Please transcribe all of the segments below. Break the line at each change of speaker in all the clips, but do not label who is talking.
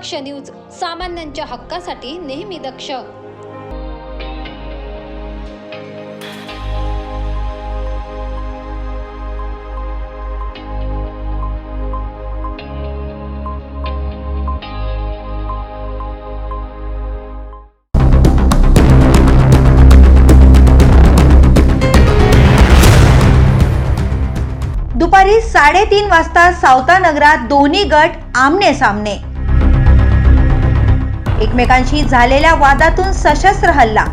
दक्ष news सामान्यांच्या हक्कासाठी नेहमी दक्ष.
दुपारी साडेतीन वाजता सावता नगरात दोन्ही गट आमने सामने. एकमेकांशी झालेल्या वादातून सशस्त्र हल्ला.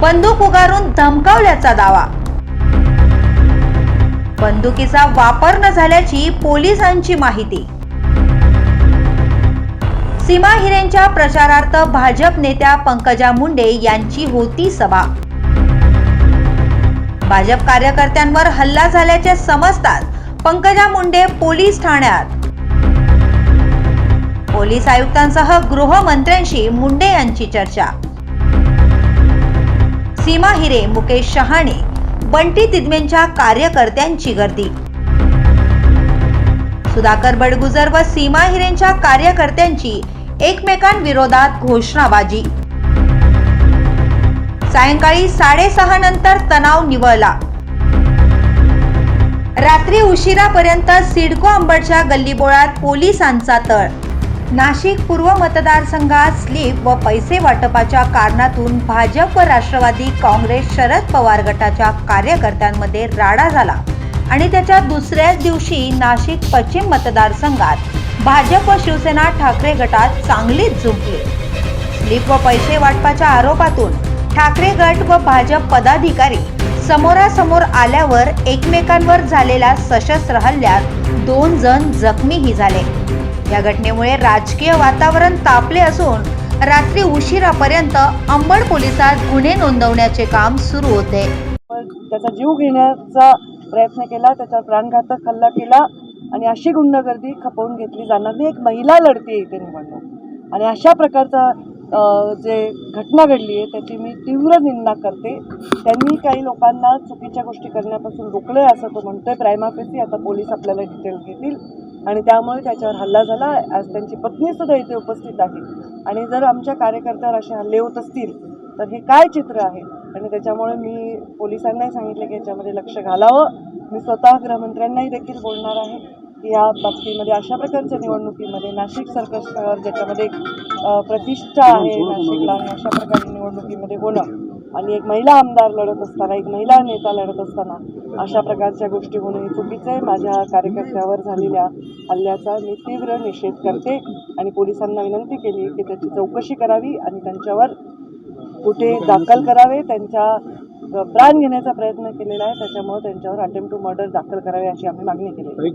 बंदूक उगारून धमकावल्याचा दावा. बंदुकीचा वापर न झाल्याची पोलिसांची माहिती. सीमा हिरेंच्या प्रचारार्थ भाजप नेत्या पंकजा मुंडे यांची होती सभा. भाजप कार्यकर्त्यांवर हल्ला झाल्याचे समजतात पंकजा मुंडे पोलीस ठाण्यात पोलीस आयुक्तांसह गृहमंत्र्यांशी मुंडे यांची चर्चा. सीमा हिरे मुकेश शहाणे बंटी तिदमेंच्या कार्यकर्त्यांची गर्दी. सुधाकर बडगुजर व सीमा हिरेंच्या कार्यकर्त्यांची एकमेकांविरोधात घोषणाबाजी. सायंकाळी साडेसहा नंतर तणाव निवळला. रात्री उशिरापर्यंत सिडको अंबडच्या गल्लीबोळात पोलिसांचा तळ. नाशिक पूर्व मतदारसंघात स्लीप व पैसे वाटपाच्या कारणातून भाजप व राष्ट्रवादी काँग्रेस शरद पवार गटाच्या कार्यकर्त्यांमध्ये राडा झाला. आणि त्याच्या दुसऱ्याच दिवशी नाशिक पश्चिम मतदारसंघात भाजप व शिवसेना ठाकरे गटात चांगलीच झुंपली. स्लीप व पैसे वाटपाच्या आरोपातून ठाकरे गट व भाजप पदाधिकारी समोरासमोर आल्यावर एकमेकांवर झालेल्या सशस्त्र हल्ल्यात दोन जण जखमीही झाले. या घटनेमुळे राजकीय वातावरण तापले असून रात्री उशिरापर्यंत अंबड पोलिसात गुन्हे नोंदवण्याचे काम सुरू होते.
त्याचा जीव घेण्याचा प्रयत्न केला त्याचा प्राणघातक हल्ला केला आणि अशी गुंडगर्दी खपवून घेतली जाणार नाही. एक महिला लढते इथे निवडणूक. आणि अशा प्रकारचा जे घटना घडली आहे त्याची मी तीव्र निंदा करते. त्यांनी काही लोकांना चुकीच्या गोष्टी करण्यापासून रोखलं आहे असं तो म्हणतोय. प्रायमाफेसी आता पोलीस आपल्याला डिटेल घेतील. आणि त्यामुळे त्याच्यावर हल्ला झाला. आज त्यांची पत्नीसुद्धा इथे उपस्थित आहे. आणि जर आमच्या कार्यकर्त्यावर असे हल्ले होत असतील तर हे काय चित्र आहे? आणि त्याच्यामुळे मी पोलिसांनाही सांगितलं की याच्यामध्ये लक्ष घालावं. मी स्वतः गृहमंत्र्यांनाही देखील बोलणार आहे. या बाबतीमध्ये अशा प्रकारच्या निवडणुकीमध्ये नाशिक सर्कस शहर ज्याच्यामध्ये प्रतिष्ठा आहे नाशिकला आणि अशा प्रकारे निवडणुकीमध्ये होणं आणि एक महिला आमदार लढत असताना एक महिला नेता लढत असताना अशा प्रकारच्या गोष्टी होणं हे चुकीचं आहे. माझ्या कार्यकर्त्यावर झालेल्या हल्ल्याचा मी तीव्र निषेध करते आणि पोलिसांना विनंती केली की त्याची चौकशी करावी आणि त्यांच्यावर कुठे दाखल करावे. त्यांच्या प्राण घेण्याचा प्रयत्न केलेला आहे. त्याच्यामुळे त्यांच्यावर अटेम्प्ट टू मर्डर दाखल करावे अशी आम्ही मागणी केली आहे.